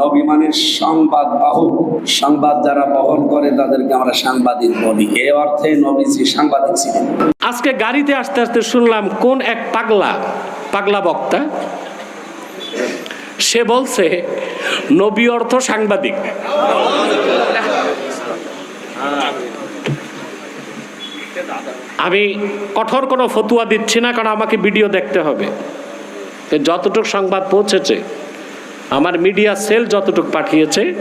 নবী মানের সংবাদ বাহক সংবাদ যারা বহন করে তাদেরকে আমরা সাংবাদিক বলি। এ অর্থে নবীজি সাংবাদিক ছিলেন। আজকে গাড়িতে আসতে আসতে শুনলাম, কোন এক পাগলা পাগলা বক্তা, সে বলছে, নবী অর্থ সাংবাদিক। আমি কঠোর কোনো ফতুয়া দিচ্ছি না, কারণ আমাকে ভিডিও দেখতে হবে। যতটুকু সংবাদ পৌঁছেছে আমার মিডিয়া সেল যতটুকু পাঠিয়েছে,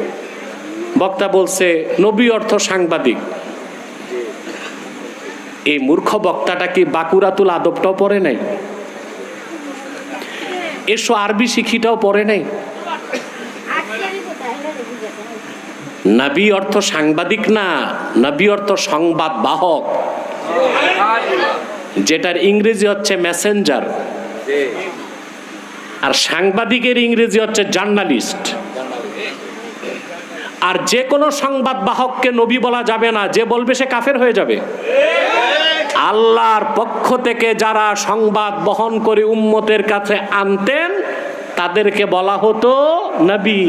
বক্তা বলছে, নবী অর্থ সাংবাদিক। এই মূর্খ বক্তাটা কি বাকুরাতুল আদবটাও পড়ে নাই? এসো আরবি শিখিটাও পড়ে নাই? নাবি অর্থ সাংবাদিক না, নাবি অর্থ সংবাদ বাহক। যেটার ইংরেজি হচ্ছে মেসেঞ্জার। আর সাংবাদিকের ইংরেজি হচ্ছে জার্নালিস্ট। আর যে কোনো সংবাদ বাহককে নবী বলা যাবে না, যে বলবে সে কাফের হয়ে যাবে। আল্লাহর পক্ষ থেকে যারা সংবাদ বহন করে উম্মতের কাছে আনতেন, তাদেরকে বলা হতো নবী।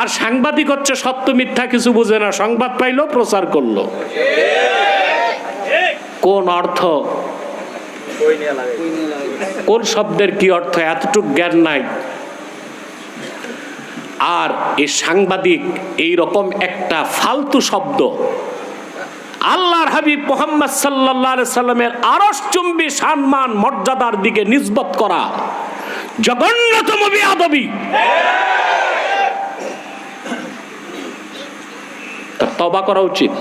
আর সাংবাদিক হচ্ছে সত্য মিথ্যা কিছু বুঝে না, সংবাদ পাইলো, প্রচার করল। কোন অর্থ? কোন শব্দের কি অর্থ? এতটুক জ্ঞান নাই। আর এই সাংবাদিক এই রকম একটা ফালতু শব্দ। আল্লাহর হাবিব মোহাম্মদ সাল্লাহ সাল্লামের আরস চুম্বি সম্মান মর্যাদার দিকে নিসবত করা জঘন্যতম বিয়াদবি। তবা করা উচিত।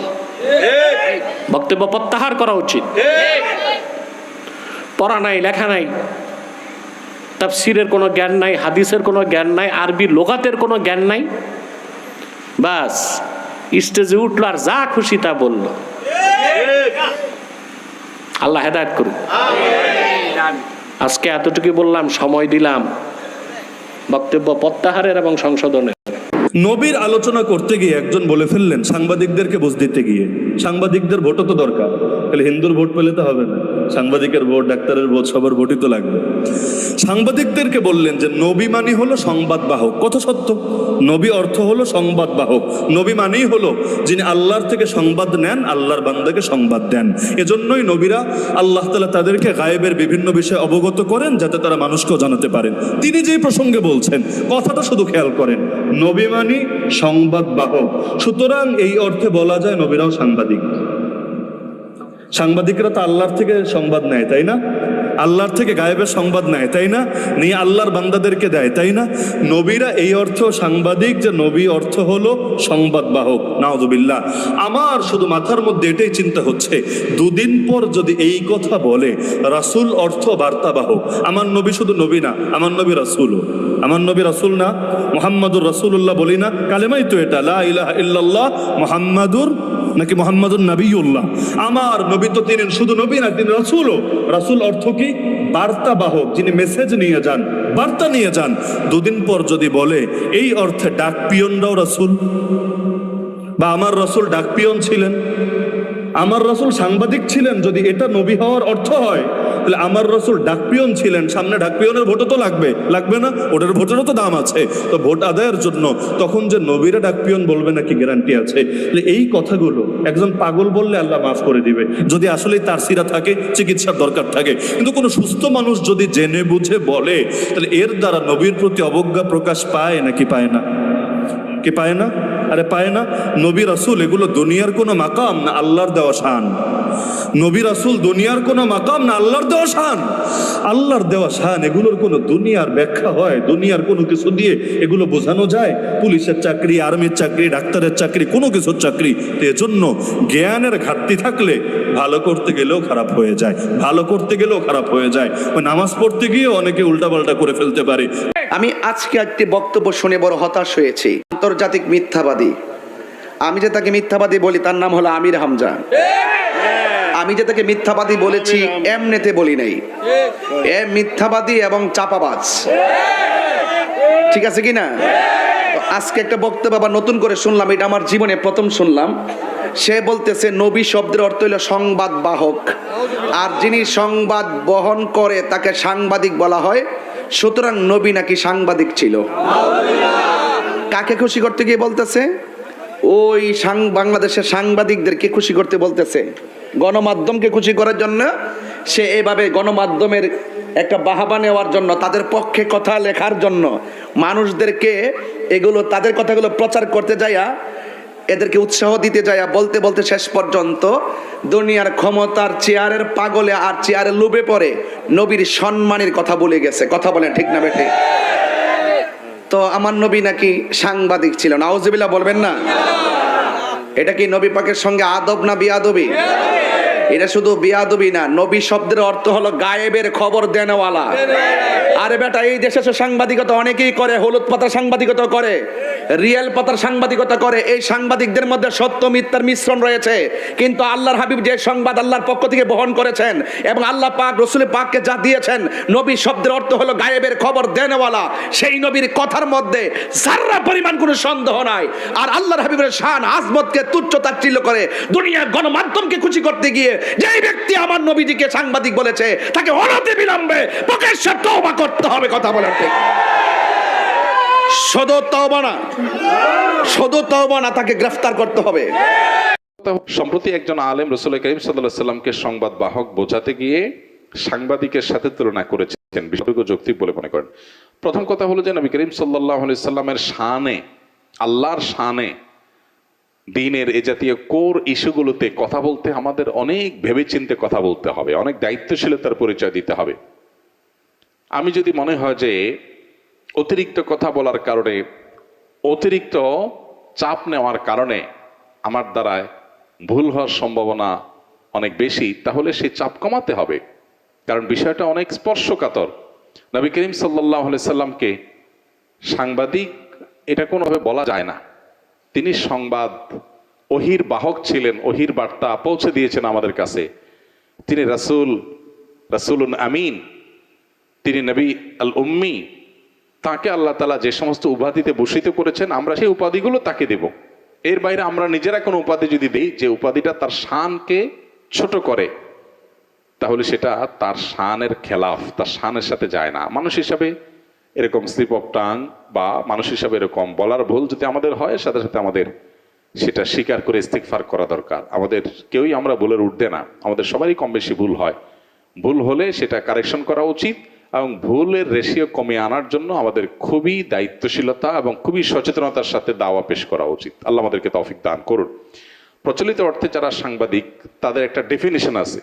বক্তব্য প্রত্যাহার করা উচিত। পড়া নাই, লেখা নাই। তাফসিরের কোনো জ্ঞান নাই, হাদিসের কোনো জ্ঞান নাই, আরবি লোগাতের কোনো জ্ঞান নাই। বাস, স্টেজে উঠল আর যা খুশি তা বলল। আল্লাহ হেদায়ত করুন আজকে এতটুকু বললাম, সময় দিলাম। বক্তব্য প্রত্যাহারের এবং সংশোধনের। নবীর আলোচনা করতে গিয়ে একজন বলে ফেললেন, সাংবাদিকদেরকে বুঝ দিতে গিয়ে। সাংবাদিকদের ভোটও তো দরকার তাহলে হিন্দুর ভোট পেলে তো হবে না। সাংবাদিকের ভোট, ডাক্তারের ভোট, সবার ভোটই তো লাগবে। সাংবাদিকদেরকে বললেন যে, নবী মানি হলো সংবাদ বাহক। কত সত্য? নবী অর্থ হলো সংবাদ বাহক। নবী মানেই হলো যিনি আল্লাহর থেকে সংবাদ নেন, আল্লাহর বান্দাকে সংবাদ দেন। এজন্যই নবীরা আল্লাহ তালা তাদেরকে গায়েবের বিভিন্ন বিষয়ে অবগত করেন, যাতে তারা মানুষকেও জানাতে পারেন। তিনি যেই প্রসঙ্গে বলছেন, কথাটা শুধু খেয়াল করেন। নবী মানি সংবাদ বাহক। সুতরাং এই অর্থে বলা যায় নবীরাও সাংবাদিক। সাংবাদিকরা তো আল্লাহর থেকে সংবাদ নেয়, তাই না? আল্লাহর থেকে গায়েবের সংবাদ নেয়, তাই না? নিয়ে আল্লাহর বান্দাদেরকে দেয়, তাই না? নবীরা এই অর্থ সাংবাদিক, যে নবী অর্থ হলো সংবাদ বাহক নাওদুবিল্লাহ আমার শুধু মাথার মধ্যে এটাই চিন্তা হচ্ছে, দুদিন পর যদি এই কথা বলে, রাসূল অর্থ বার্তাবাহক। আমার নবী শুধু নবী না, আমার নবী রাসূলও আমার নবী রাসূল না, মোহাম্মদুর রাসূলুল্লাহ বলি না, কালেমাই তো এটা, লা ইলাহা ইল্লাল্লাহ, মোহাম্মদুর নাকি মোহাম্মদ নবীউল্লাহ? আমার নবী তো তিনি শুধু নবী না, তিনি রাসূলও। রাসুল অর্থ কি? বার্তা বাহক, যিনি মেসেজ নিয়ে যান, বার্তা নিয়ে যান। দুদিন পর যদি বলে, এই অর্থে ডাক পিয়নরাও রাসুল? বা, আমার রসুল ডাক পিয়ন ছিলেন। আমার রসুল সাংবাদিক ছিলেন, যদি এটা নবী হওয়ার অর্থ হয়, তাহলে আমার রসুল ডাকপিয়ন ছিলেন, সামনে ডাকপিয়নের ভোটও তো লাগবে। লাগবে না? ওটার ভোটেরও তো দাম আছে। তো ভোট আদায়ের জন্য তখন যে নবীরা ডাকপিয়ন বলবে নাকি গ্যারান্টি আছে? তাহলে এই কথাগুলো একজন পাগল বললে আল্লাহ মাফ করে দিবে। যদি আসলেই তার সিরা থাকে, চিকিৎসার দরকার থাকে। কিন্তু কোনো সুস্থ মানুষ যদি জেনে বুঝে বলে, তাহলে এর দ্বারা নবীর প্রতি অবজ্ঞা প্রকাশ পায় নাকি পায় না? কি পায় না? আরে পায় না, নবী রাসুল, এগুলো দুনিয়ার কোনো মাকাম না আল্লাহর দেওয়া শান। নবী রাসুল দুনিয়ার কোনো মাকাম না আল্লাহর দেওয়া শান। আল্লাহর দেওয়া শান, এগুলোর কোনো দুনিয়ার ব্যাখ্যা হয়, দুনিয়ার কোনো কিছু দিয়ে এগুলো বোঝানো যায়। পুলিশের চাকরি, আর্মির চাকরি, ডাক্তারের চাকরি, কোনো কিছুর চাকরি। এজন্য জ্ঞানের ঘাটতি থাকলে ভালো করতে গেলেও খারাপ হয়ে যায়, ভালো করতে গেলেও খারাপ হয়ে যায়। নামাজ পড়তে গিয়ে অনেকে উল্টাপাল্টা করে ফেলতে পারে। আমি আজকে একটি বক্তব্য শুনে বড় হতাশ হয়েছি। আন্তর্জাতিক মিথ্যাবাদী। আমি যে তাকে মিথ্যাবাদী বলি, তার নাম হলো আমির হামজা। আমি যে তাকে মিথ্যাবাদী বলেছি, এমনেতে বলি নাই। এ মিথ্যাবাদী এবং চাপাবাজ। ঠিক আছে কি না? আজকে একটা বক্তব্য আবার নতুন করে শুনলাম, এটা আমার জীবনে প্রথম শুনলাম। সে বলতেছে, নবী শব্দের অর্থ হলো সংবাদ বাহক আর যিনি সংবাদ বহন করে, তাকে সাংবাদিক বলা হয়। সুতরাং নবী নাকি সাংবাদিক ছিল। কাকে খুশি করতে গিয়ে বলতেছে? ওই সাং- বাংলাদেশের সাংবাদিকদেরকে খুশি করতে বলতেছে। গণমাধ্যমকে খুশি করার জন্য সে এভাবে গণমাধ্যমের একটা বাহাবা নেওয়ার জন্য, তাদের পক্ষে কথা লেখার জন্য, মানুষদেরকে এগুলো, তাদের কথাগুলো প্রচার করতে যাইয়া, এদেরকে উৎসাহ দিতে যাইয়া, বলতে বলতে শেষ পর্যন্ত দুনিয়ার ক্ষমতার চেয়ারের পাগলে আর চেয়ারের লোভে পড়ে নবীর সম্মানের কথা বলে গেছে। কথা বলেন ঠিক না বেটে তো আমার নবী নাকি সাংবাদিক ছিল। নাউজুবিল্লাহ বলবেন না? এটা কি নবী পাকের সঙ্গে আদব না বিয়াদবি? এটা শুধু বিয়াদবি না, নবী শব্দের অর্থ হলো গায়েবের খবর দেনওয়ালা। আরে বেটা, এই দেশে সাংবাদিকতা অনেকেই করে, হলুদ পাতার সাংবাদিকতা করে, রিয়েল পাতার সাংবাদিকতা করে, এই সাংবাদিকদের মধ্যে সত্য, মিথ্যার মিশ্রণ রয়েছে। কিন্তু আল্লাহর হাবিব যে সংবাদ আল্লাহর পক্ষ থেকে বহন করেছেন এবং আল্লাহ পাক, রসুল পাককে যা দিয়েছেন, নবী শব্দের অর্থ হলো গায়েবের খবর দেনওয়ালা। সেই নবীর কথার মধ্যে যার্রা পরিমাণ কোনো সন্দেহ নাই, আর আল্লাহর হাবিবের শান, আজমতকে তুচ্ছ তাচ্ছিল্য করে দুনিয়া গণমাধ্যমকে খুশি করতে গিয়ে যেই ব্যক্তি আমার নবীজিকে সাংবাদিক বলেছে, তাকে অনতি বিলম্বে প্রকাশ্যে তওবা করতে হবে কথা বলার ঠিক সদর তওবা না। সদর তওবা না, তাকে গ্রেফতার করতে হবে। সম্প্রতি একজন আলেম রসুল করিম সাল্লাহ সাল্লামকে সংবাদ বাহক বোঝাতে গিয়ে সাংবাদিকের সাথে তুলনা করেছেন। বিষয়টুকু যৌক্তিক বলে মনে করেন। প্রথম কথা হলো যে নবী করিম সাল্লাহ সাল্লামের শানে, আল্লাহর শানে দিনের এ জাতীয় কোর ইস্যুগুলোতে কথা বলতে আমাদের অনেক ভেবেচিন্তে কথা বলতে হবে, অনেক দায়িত্বশীলতার পরিচয় দিতে হবে। আমি যদি মনে হয় যে অতিরিক্ত কথা বলার কারণে, অতিরিক্ত চাপ নেওয়ার কারণে আমার দ্বারায় ভুল হওয়ার সম্ভাবনা অনেক বেশি, তাহলে সেই চাপ কমাতে হবে। কারণ বিষয়টা অনেক স্পর্শকাতর। নবী করিম সাল্লাহ সাল্লামকে সাংবাদিক এটা কোনোভাবে বলা যায় না। তিনি সংবাদ ওহির বাহক ছিলেন ওহির বার্তা পৌঁছে দিয়েছেন আমাদের কাছে। তিনি রাসূল, রাসূলুন আমিন, তিনি নবী আল উম্মি, তাকে আল্লাহ তালা যে সমস্ত উপাধিতে ভূষিত করেছেন, আমরা সেই উপাধিগুলো তাকে দেব। এর বাইরে আমরা নিজেরা কোনো উপাধি যদি দিই, যে উপাধিটা তার শানকে ছোট করে, তাহলে সেটা তার শানের খেলাফ, তার শানের সাথে যায় না। মানুষ হিসাবে এরকম স্লিপ অফ টাং বা মানুষ হিসাবে এরকম বলার ভুল যদি আমাদের হয়, সাথে সাথে আমাদের সেটা স্বীকার করে ইস্তিকফার করা দরকার। আমাদের কেউই আমরা ভুলের উঠতে না, আমাদের সবারই কম বেশি ভুল হয়। ভুল হলে সেটা কারেকশন করা উচিত এবং ভুলের রেশিও কমিয়ে আনার জন্য আমাদের খুবই দায়িত্বশীলতা এবং খুবই সচেতনতার সাথে দাওয়া পেশ করা উচিত। আল্লাহ আমাদেরকে তৌফিক দান করুন। প্রচলিত অর্থে যারা সাংবাদিক, তাদের একটা ডেফিনেশন আছে।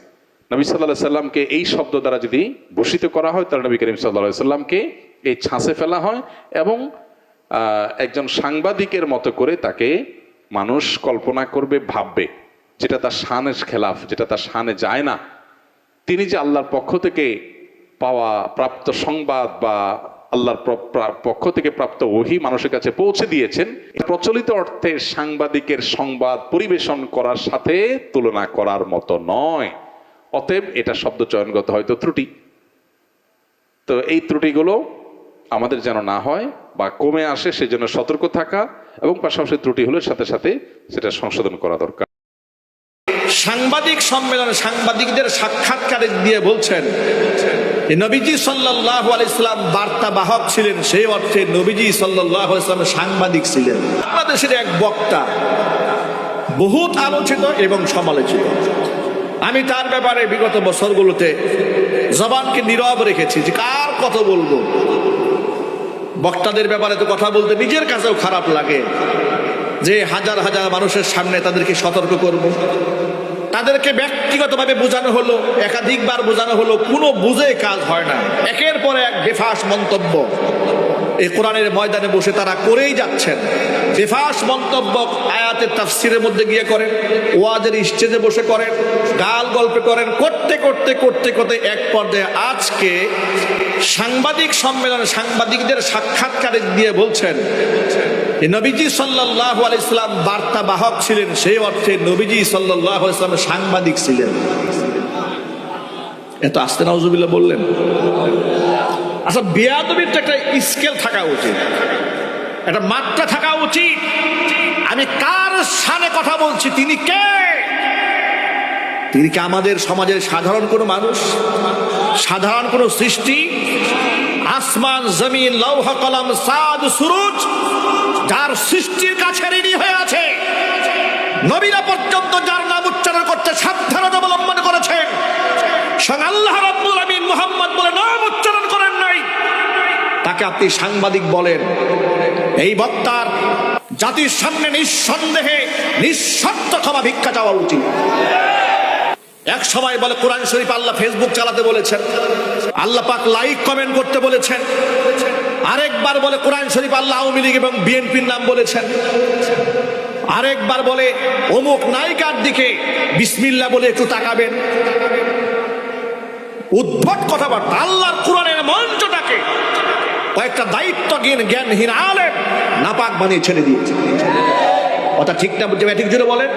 নবী সাল্লাহ সাল্লামকে এই শব্দ দ্বারা যদি ভূষিত করা হয়, তাহলে নবী করিম সাল্লাহ সাল্লামকে এই ছাঁচে ফেলা হয় এবং একজন সাংবাদিকের মতো করে তাকে মানুষ কল্পনা করবে, ভাববে, যেটা তার শানের খেলাফ, যেটা তার শানে যায় না। তিনি যে আল্লাহর পক্ষ থেকে পাওয়া প্রাপ্ত সংবাদ বা আল্লাহর পক্ষ থেকে প্রাপ্ত ওহি মানুষের কাছে পৌঁছে দিয়েছেন প্রচলিত অর্থে সাংবাদিকের সংবাদ পরিবেশন করার সাথে তুলনা করার মতো নয়। অতএব এটা শব্দ চয়নগত হয়তো ত্রুটি। তো এই ত্রুটিগুলো আমাদের যেন না হয় বা কমে আসে, সেজন্য সতর্ক থাকা এবং পাশাপাশি ত্রুটি হলে সাথে সাথে সেটা সংশোধন করা দরকার। সাংবাদিক সম্মেলনে সাংবাদিকদের সাক্ষাৎকারে দিয়ে বলছেন নবীজি সাল্লাহ আলাইসালাম বার্তা বাহক ছিলেন, সেই অর্থে নবীজি সাল্লাহ ইসলাম সাংবাদিক ছিলেন। বাংলাদেশের এক বক্তা বহুত আলোচিত এবং সমালোচিত। আমি তার ব্যাপারে বিগত বছরগুলোতে জবানকে নীরব রেখেছি, যে কার কথা বলব? বক্তাদের ব্যাপারে তো কথা বলতে নিজের কাছেও খারাপ লাগে যে হাজার হাজার মানুষের সামনে তাদেরকে সতর্ক করব। তাদেরকে ব্যক্তিগতভাবে বোঝানো হলো, একাধিকবার বোঝানো হলো, কোনো বুঝে কাজ হয় না। একের পর এক বেফাস মন্তব্য। এই কোরআনের ময়দানে বসে তারা করেই যাচ্ছেন। বেফাস মন্তব্য আয়াতের তাফসিরের মধ্যে গিয়ে করেন, ওয়াজের স্টেজে বসে করেন, গাল গল্পে করেন, করতে করতে করতে করতে এক পর্যায়ে আজকে সাংবাদিক সম্মেলনে সাংবাদিকদের সাক্ষাৎকারে দিয়ে বলছেন নবীজি সাল্লাহ আলাইসালাম বার্তা বাহক ছিলেন, সেই অর্থে নবীজি সাল্লাহ ইসলাম সাংবাদিক ছিলেন। এত আস্তে নজুবিল্লা বললেন। আচ্ছা বেয়াদবির তো একটা স্কেল থাকা উচিত। একটা মাত্রা থাকা উচিত। আমি কার সানে কথা বলছি, তিনি কে? তিনি কি আমাদের সমাজের সাধারণ কোনো মানুষ? সাধারণ কোনো সৃষ্টি? আসমান, জমিন, লৌহ, কলম, সাদ, সুরুজ, যার সৃষ্টির কাছে ঋণী হয়ে আছে। নবীরা পর্যন্ত যার নাম উচ্চারণ করতে সাবধানতা অবলম্বন করেছেন। স্বয়ং আল্লাহ রাব্বুল আমিন মুহাম্মদ বলে নাম উচ্চারণ করেন নাই। তাকে আপনি সাংবাদিক বলেন। এই বক্তার জাতির সামনে নিঃসন্দেহে নিঃশর্ত ক্ষমা ভিক্ষা চাওয়া উচিত। এক সময় বলে, কোরআন শরীফ আল্লাহ ফেসবুক চালাতে বলেছেন। আল্লাহ পাক লাইক কমেন্ট করতে বলেছেন। আরেকবার বলে, কোরআন শরীফ আল্লাহ আওয়ামী লীগ এবং বিএনপির নাম বলেছেন। আরেকবার বলে, অমুক নায়িকার দিকে বিসমিল্লা বলে একটু তাকাবেন। উদ্ভট কথাবার্তা, আল্লাহর কোরআনের মঞ্চটাকে কয়েকটা দায়িত্বজ্ঞান জ্ঞানহীন আলেম নাপাক বানিয়ে ছেড়ে দিয়েছে। কথা ঠিক না ঠিক জুড়ে বলেন?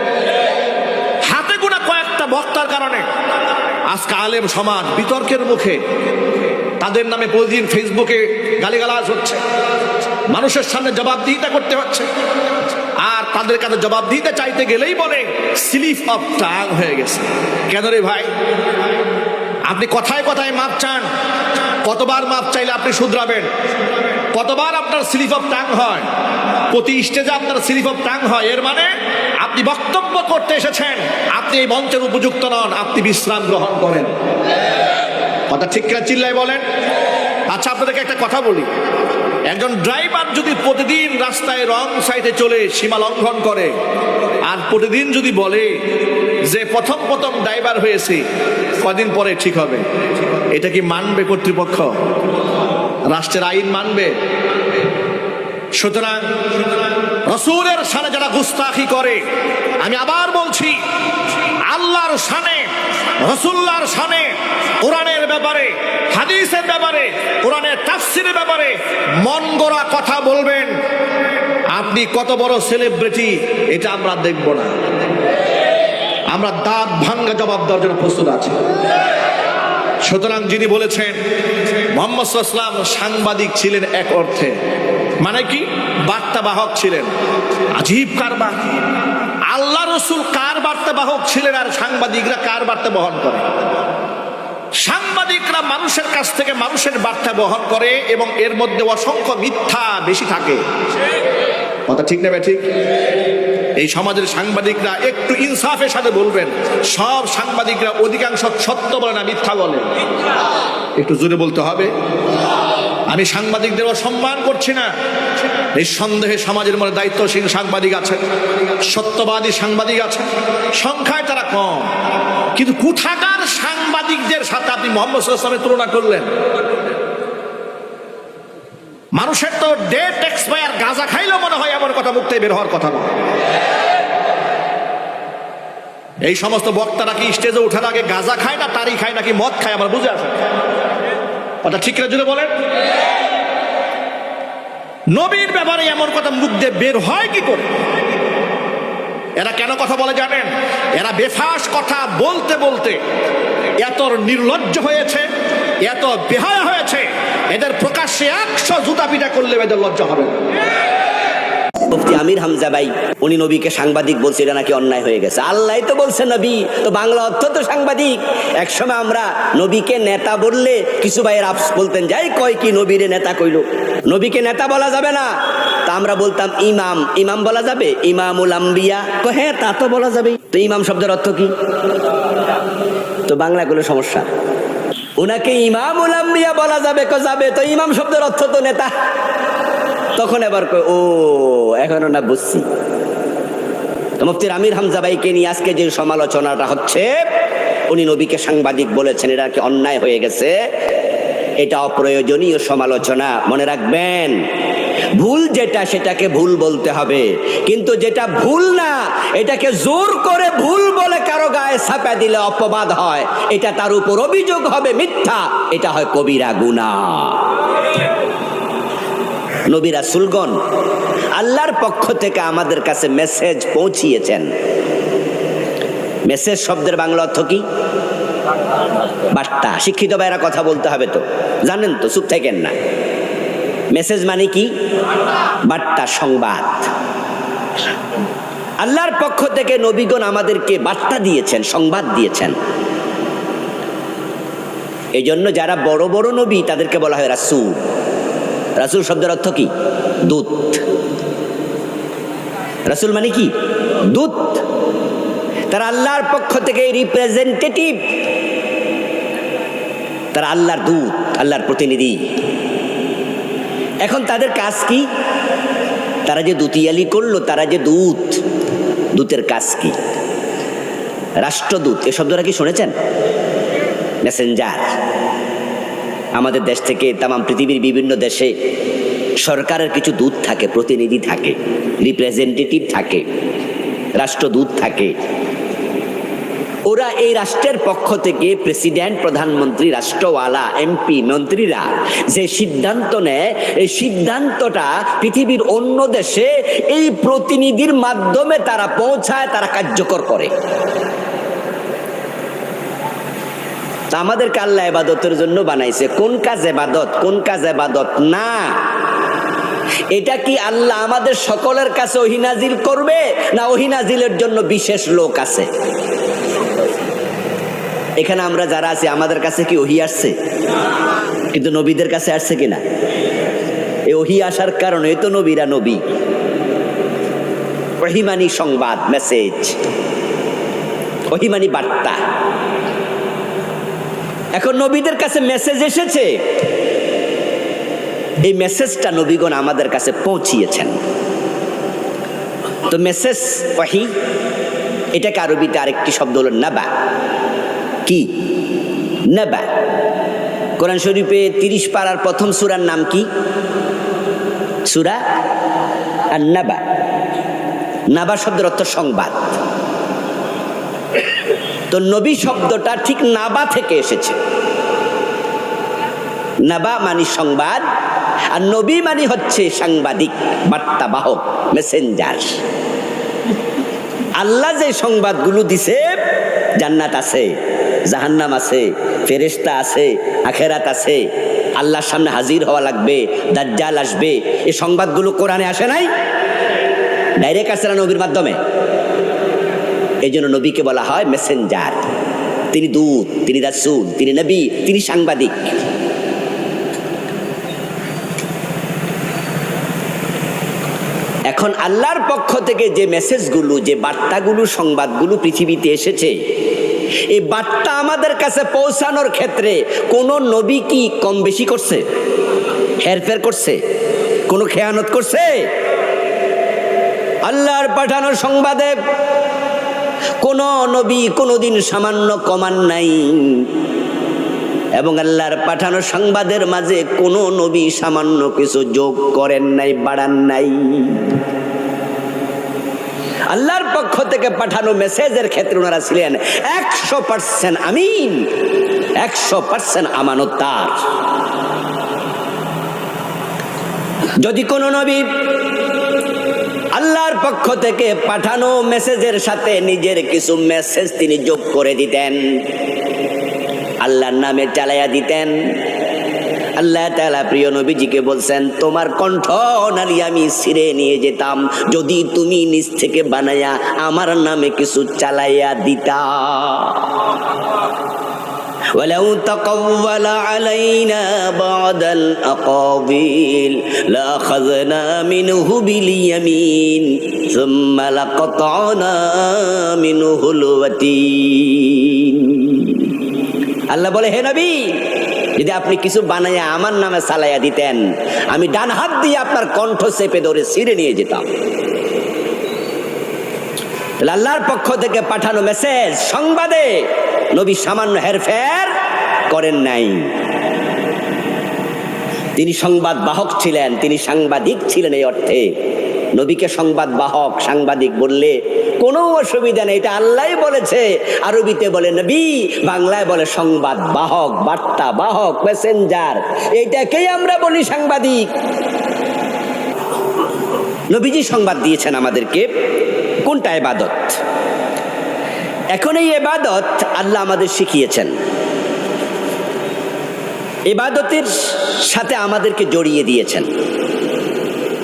কয়েকটা বক্তার কারণে আজকে আলেম সমাজ বিতর্কের মুখে তাদের নামে প্রতিদিন ফেসবুকে গালিগালাজ হচ্ছে। মানুষের সামনে জবাবদিহিতা করতে হচ্ছে। আর তাদের কাছে জবাবদিহিতা চাইতে গেলেই বলে, স্লিপ অফ টাং হয়ে গেছে। কেন রে ভাই? আপনি কথায় কথায় মাপ চান। কতবার মাপ চাইলে আপনি শুধরাবেন? কতবার আপনার স্লিপ অফ টাং হয়? প্রতি স্টেজে আপনার স্লিপ অফ টাং হয়। এর মানে আপনি বক্তব্য করতে এসেছেন, আপনি এই মঞ্চের উপযুক্ত নন, আপনি বিশ্রাম গ্রহণ করেন। কথা ঠিক কিনা চিল্লাই বলেন? আচ্ছা আপনাদেরকে একটা কথা বলি। একজন ড্রাইভার যদি প্রতিদিন রাস্তায় রং সাইডে চলে, সীমা লঙ্ঘন করে, আর প্রতিদিন যদি বলে যে প্রথম প্রথম ড্রাইভার হয়েছে, কদিন পরে ঠিক হবে? এটা কি মানবে কর্তৃপক্ষ? রাষ্ট্রের আইন মানবে। সুতরাং রসুলের সানে যারা গুস্তাখি করে, আমি আবার বলছি, আল্লাহর সানে রসুল্লার সানে, কোরআনের ব্যাপারে, হাদিসের ব্যাপারে, কোরআনের তাফসিরের ব্যাপারে মন গড়া কথা বলবেন। আপনি কত বড় সেলিব্রিটি এটা আমরা দেখব না। আমরা দাঁত ভাঙ্গা জবাব দেওয়ার জন্য প্রস্তুত আছি। সুতরাং যিনি বলেছেন, মোহাম্মদ সাংবাদিক ছিলেন এক অর্থে। মানে কি? বার্তাবাহক ছিলেন। আজীব কারবার। আল্লাহ রসুল কার বার্তাবাহক ছিলেন আর সাংবাদিকরা কার বার্তা বহন করে? সাংবাদিকরা মানুষের কাছ থেকে মানুষের বার্তা বহন করে এবং এর মধ্যে অসংখ্য মিথ্যা বেশি থাকে। কথা ঠিক না ঠিক? এই সমাজের সাংবাদিকরা একটু ইনসাফের সাথে বলবেন। সব সাংবাদিকরা অধিকাংশ সত্য বলে না, মিথ্যা বলে। একটু জোরে বলতে হবে। আমি সাংবাদিকদের সম্মান করছি না। নিঃসন্দেহে সমাজের মধ্যে দায়িত্বশীল সাংবাদিক আছে সত্যবাদী সাংবাদিক আছে সংখ্যায় তারা কম। কিন্তু কোথাকার সাংবাদিকদের সাথে আপনি মোহাম্মদ তুলনা করলেন? মানুষের তো ডেট এক্সপায়ার গাঁজা খাইলেও মনে হয় এমন কথা মুক্তি বের হওয়ার কথা নয় এই সমস্ত বক্তারা কি স্টেজে ওঠার আগে গাঁজা খায় না তারি খায় নাকি মদ খায়, আমার বুঝে আসে। কথা ঠিক জুড়ে বলেন? নবীর ব্যাপারে এমন কথা মুখ দিয়ে বের হয় কি করে? এরা কেন কথা বলে জানেন? এরা বেফাস কথা বলতে বলতে এত নির্লজ্জ হয়েছে, এত বেহায়া হয়েছে। এদের প্রকাশ্যে একশো জুতা পিটা করলে এদের লজ্জা হবে মুফতি আমির হামজা ভাই, উনি নবীকে সাংবাদিক বলছে এটা নাকি অন্যায় হয়ে গেছে। আল্লাহ তো বলছে নবী, তো বাংলা অর্থ তো সাংবাদিক। একসময় আমরা নবীকে নেতা বললে কিছু ভাইয়ের আপস বলতেন, যাই কয় কি নবীরে নেতা কইল? নবীকে নেতা বলা যাবে না। তা আমরা বলতাম, ইমাম। ইমাম বলা যাবে, ইমামুল আম্বিয়া। হ্যাঁ তা তো বলা যাবে তো ইমাম শব্দের অর্থ কি? তো বাংলা গুলো সমস্যা। ওনাকে ইমাম আম্বিয়া বলা যাবে কো যাবে তো ইমাম শব্দের অর্থ তো নেতা। তখন এবার কয়, ও এখনও না বুঝছি। মুফতির আমির হামজা ভাইকে নিয়ে আজকে যে সমালোচনাটা হচ্ছে উনি নবীকে সাংবাদিক বলেছেন এটা কি অন্যায় হয়ে গেছে? এটা অপ্রয়োজনীয় সমালোচনা মনে রাখবেন। ভুল যেটা সেটাকে ভুল বলতে হবে। কিন্তু যেটা ভুল না এটাকে জোর করে ভুল বলে কারও গায়ে ছাপা দিলে অপবাদ হয়। এটা তার উপর অভিযোগ হবে মিথ্যা। এটা হয় কবিরা গুণা নবী রাসূলগণ, আল্লাহর পক্ষ থেকে আমাদের কাছে মেসেজ পৌঁছিয়েছেন। মেসেজ শব্দের বাংলা অর্থ কি? বার্তা। শিক্ষিত ভাইরা কথা বলতে হবে তো। জানেন তো, চুপ থাকেন না। মেসেজ মানে কি? বার্তা, সংবাদ। আল্লাহর পক্ষ থেকে নবীগণ আমাদেরকে বার্তা দিয়েছেন, সংবাদ দিয়েছেন। এই জন্য যারা বড় বড় নবী, তাদেরকে বলা হয় রাসুল। রাসুল শব্দের অর্থ কি? দূত। রাসুল মানে কি? দূত। তারা আল্লাহর পক্ষ থেকে রিপ্রেজেন্টেটিভ তারা আল্লাহর দূত, আল্লাহর প্রতিনিধি। এখন তাদের কাজ কি? তারা যে দুতিয়ালি করল, তারা যে দূত। দূতের কাজ কি? রাষ্ট্রদূত, এ শব্দটা কি শুনেছেন? মেসেঞ্জার আমাদের দেশ থেকে তাম পৃথিবীর বিভিন্ন দেশে সরকারের কিছু দূত থাকে, প্রতিনিধি থাকে রিপ্রেজেন্টেটিভ থাকে, রাষ্ট্রদূত থাকে। ওরা এই রাষ্ট্রের পক্ষ থেকে প্রেসিডেন্ট, প্রধানমন্ত্রী, রাষ্ট্রওয়ালা, এমপি, মন্ত্রীরা যে সিদ্ধান্ত নেয়, এই সিদ্ধান্তটা পৃথিবীর অন্য দেশে এই প্রতিনিধির মাধ্যমে তারা পৌঁছায়, তারা কার্যকর করে। আমাদেরকে আল্লাহ এবাদতের জন্য বানাইছে। কোন কাজ এবাদত, কোন কাজ এবাদত না? এটা কি আল্লাহ আমাদের সকলের কাছে ওহিনাজিল করবে, না ওহিনাজিলের জন্য বিশেষ লোক আছে? এখানে আমরা যারা আছি, আমাদের কাছে কি ওহি আসছে? কিন্তু নবীদের কাছে আসছে কিনা? এই ওহি আসার কারণে তো নবীরা নবী। ওহিমানি সংবাদ মেসেজ ওহিমানি বার্তা। এখন নবীদের কাছে মেসেজ এসেছে। এই মেসেজটা নবীগণ আমাদের কাছে পৌঁছিয়েছেন। তো মেসেজ ওয়াহি এটাকে আরবিতে আরেকটি শব্দ হলো নাবা। কি? নাবা। কোরআন শরীফে তিরিশ পাড়ার প্রথম সুরার নাম কি? সুরা আর নাবা নাবা শব্দের অর্থ সংবাদ। তো নবী শব্দটা ঠিক নাবা থেকে এসেছে। নাবা মানি সংবাদ, আর নবী মানি হচ্ছে সাংবাদিক, বার্তাবাহক মেসেঞ্জার আল্লাহ যে সংবাদগুলো দিছে জান্নাত আছে, জাহান্নাম আছে, ফেরেশতা আছে, আখেরাত আছে। আল্লাহর সামনে হাজির হওয়া লাগবে, দাজ্জাল আসবে। এই সংবাদগুলো কোরআনে আসে নাই? ডাইরেক্ট আসে না নবীর মাধ্যমে? এই জন্য নবীকে বলা হয় মেসেঞ্জার তিনি দূত, তিনি রাসূল, তিনি নবী, তিনি সাংবাদিক। এখন আল্লাহর পক্ষ থেকে যে মেসেজগুলো যে বার্তাগুলো, সংবাদগুলো পৃথিবীতে এসেছে এই বার্তা আমাদের কাছে পৌঁছানোর ক্ষেত্রে কোন নবী কি কম বেশি করছে? হেরফের করছে? কোনো খেয়ানত করছে? আল্লাহর পাঠানো সংবাদে কোন নবী কোনোদিন সামান্য কমান নাই। এবং আল্লাহর পাঠানো সংবাদের মাঝে কোনো নবী সামান্য কিছু যোগ করেন নাই, বাড়ান নাই। আল্লাহর পক্ষ থেকে পাঠানো মেসেজের ক্ষেত্রে ওনারা ছিলেন একশো পার্সেন্ট আমিন, একশো পার্সেন্ট আমানত আমানতার যদি কোনো নবী আল্লাহর পক্ষ থেকে পাঠানো মেসেজের সাথে নিজের কিছু মেসেজ তিনি যোগ করে দিতেন, আল্লাহর নামে চালাইয়া দিতেন আল্লাহ তাআলা প্রিয় নবীজিকে বলছেন তোমার কণ্ঠ নারী আমি ছিঁড়ে নিয়ে যেতাম যদি তুমি নিজ থেকে বানাইয়া আমার নামে কিছু চালাইয়া দিতা ولو تقول علينا بعض الأقاويل لأخذنا منه باليمين ثم لقطعنا منه الوتين আল্লাহ বলে হে নবী যদি আপনি কিছু বানাইয়া আমার নামে চালাইয়া দিতেন, আমি ডান হাত দিয়ে আপনার কণ্ঠ চেপে ধরে ছিঁড়ে নিয়ে যেতাম। আল্লাহর পক্ষ থেকে পাঠানো মেসেজ সংবাদে নবী সামান্য হেরফের করেন নাই। তিনি সংবাদ বাহক ছিলেন, তিনি সাংবাদিক ছিলেন এই অর্থে। নবীকে সংবাদ বাহক সাংবাদিক বললে কোনো অসুবিধা নেই। এটা আল্লাহ বলেছে। আরবিতে বলে নবী, বাংলায় বলে সংবাদ বাহক, বার্তা বাহক মেসেঞ্জার এইটাকেই আমরা বলি সাংবাদিক। নবীজি সংবাদ দিয়েছেন আমাদেরকে। কোনটা এবাদত? এখন এই এবাদত আল্লাহ আমাদের শিখিয়েছেন। এবাদতের সাথে আমাদেরকে জড়িয়ে দিয়েছেন।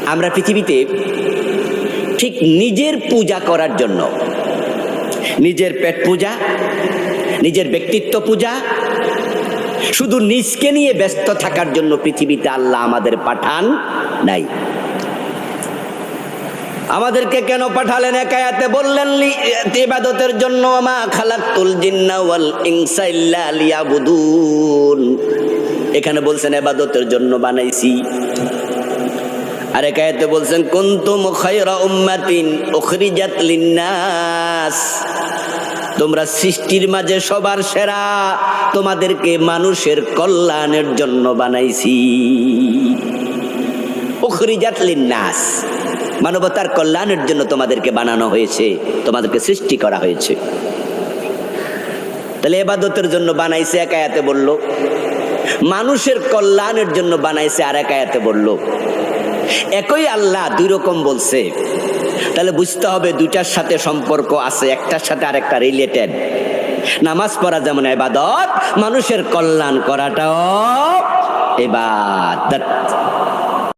আমরা পৃথিবীতে ঠিক নিজের পূজা করার জন্য। নিজের পেট পূজা, নিজের ব্যক্তিত্ব পূজা, শুধু নিজকে নিয়ে ব্যস্ত থাকার জন্য পৃথিবীতে আল্লাহ আমাদের পাঠান নাই। আমাদেরকে কেন পাঠালেন একায়াতে বললেন ইবাদতের জন্য মা খালাক্তুল জিন্না ওয়াল ইনসা ইল্লা লিয়াবুদুন। এখানে বলছেন, ইবাদতের জন্য বানাইছি। আর একায়াতে বলছেন, কুনতুম খায়রা উম্মাতিন উখরিজাত লিন্নাস। তোমরা সৃষ্টির মাঝে সবার সেরা, তোমাদেরকে মানুষের কল্যাণের জন্য বানাইছি। উখরিজাত লিন্নাস, মানবতার কল্যাণের জন্য তোমাদেরকে বানানো হয়েছে, তোমাদেরকে সৃষ্টি করা হয়েছে। তাহলে এবাদতের জন্য বানাইছে এক একায়াতে বলল, মানুষের কল্যাণের জন্য বানাইছে আর একায়াতে বলল একই আল্লাহ দুই রকম বলছে। তাহলে বুঝতে হবে দুইটার সাথে সম্পর্ক আছে, একটার সাথে আরেকটা রিলেটেড নামাজ পড়া যেমন এবাদত মানুষের কল্যাণ করাটাও এবাদত